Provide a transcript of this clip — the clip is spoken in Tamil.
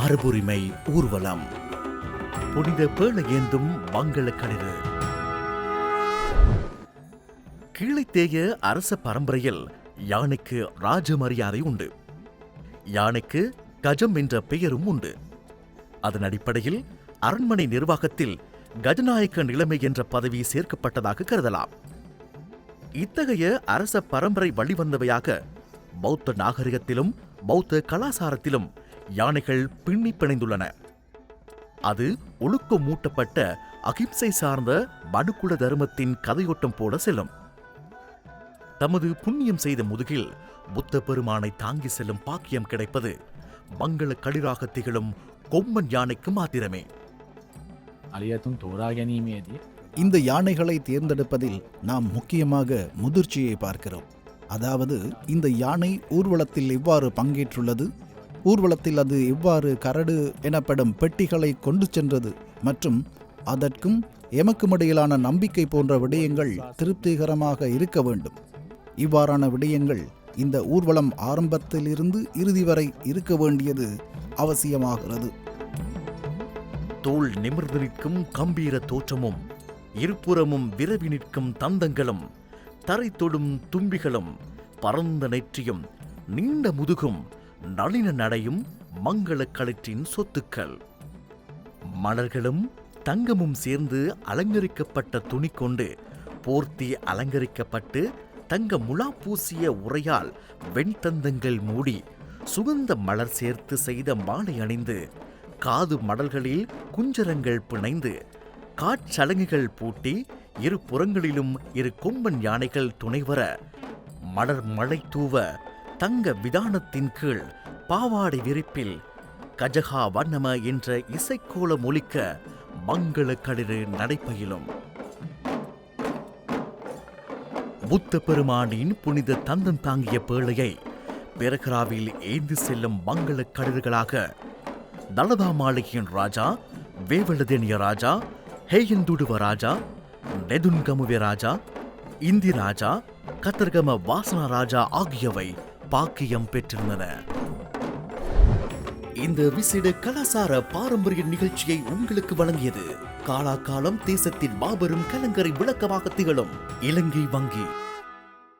மரபுரிமை ஊர்வலம். புனித பேழ ஏந்தும் மங்கள களிறு கீழைத்தேய அரச பரம்பரையில் யானைக்கு ராஜ மரியாதை உண்டு. யானைக்கு கஜம் என்ற பெயரும் உண்டு. அதன் அடிப்படையில் அரண்மனை நிர்வாகத்தில் கஜநாயக்க நிலைமை என்ற பதவி சேர்க்கப்பட்டதாக கருதலாம். இத்தகைய அரச பரம்பரை வழிவந்தவையாக பௌத்த நாகரிகத்திலும் பௌத்த கலாசாரத்திலும் யானைகள் பின்னி பிணைந்துள்ளன அது ஒழுக்க மூட்டப்பட்ட அகிம்சை சார்ந்த மனுக்குல தர்மத்தின் கதையோட்டம் போல செல்லும். தமது புண்ணியம் செய்த முதுகில் புத்த பெருமானை தாங்கி செல்லும் பாக்கியம் கிடைப்பது மங்கள கடிராக திகழும் கொம்மன் யானைக்கு மாத்திரமே. இந்த யானைகளை தேர்ந்தெடுப்பதில் நாம் முக்கியமாக முதிர்ச்சியை பார்க்கிறோம். அதாவது இந்த யானை ஊர்வலத்தில் எவ்வாறு பங்கேற்றுள்ளது? ஊர்வலத்தில் அது இவ்வாறு கரடு எனப்படும் பெட்டிகளை கொண்டு சென்றது மற்றும் அதற்கும் எமக்கும் இடையிலான நம்பிக்கை போன்ற விடயங்கள் திருப்திகரமாக இருக்க வேண்டும். இவ்வாறான விடயங்கள் இந்த ஊர்வலம் ஆரம்பத்திலிருந்து இறுதி வரை இருக்க வேண்டியது அவசியமாகிறது. தோள் நிமிர்ந்து நிற்கும் கம்பீர தோற்றமும் இருபுறமும் விரவி நிற்கும் தந்தங்களும் தரை தொடும் தும்பிகளும் பரந்த நெற்றியும் நீண்ட முதுகும் நளின நடையும் மங்கள கழற்றின் சொத்துக்கள். மலர்களும் தங்கமும் சேர்ந்து அலங்கரிக்கப்பட்ட துணி கொண்டு போர்த்தி அலங்கரிக்கப்பட்டு தங்க முலா பூசிய உரையால் வெண்தந்தங்கள் மூடி சுகந்த மலர் சேர்த்து செய்த மாலை அணிந்து காது மடல்களில் குஞ்சரங்கள் பிணைந்து காற்சலங்குகள் பூட்டி இரு புறங்களிலும் இரு கொம்பன் யானைகள் துணைவர மலர் மழை தூவ தங்க விதானத்தின் கீழ் பாவாடை விரிப்பில் கஜகா வண்ணம என்ற இசைக்கோலம் ஒலிக்க மங்கள கடிறு நடைபயிலும். புத்த பெருமானின் புனித தந்தம் தாங்கிய பேழையை பெரகராவில் ஏந்தி செல்லும் மங்கள கடிறுகளாக தலதா மாளிகையின் ராஜா வேவலதேனிய ராஜா ஹேயந்துடுவ ராஜா நெதுன்கமுவே ராஜா இந்தி ராஜா கத்தர்கம வாசன ராஜா ஆகியவை பாக்கியம் பெற்றிருந்தன. இந்த விசிட கலாசார பாரம்பரிய நிகழ்ச்சியை உங்களுக்கு வழங்கியது. காலாகாலம் தேசத்தின் மாபெரும் கலங்கரை விளக்கமாக திகழும் இலங்கை வங்கி.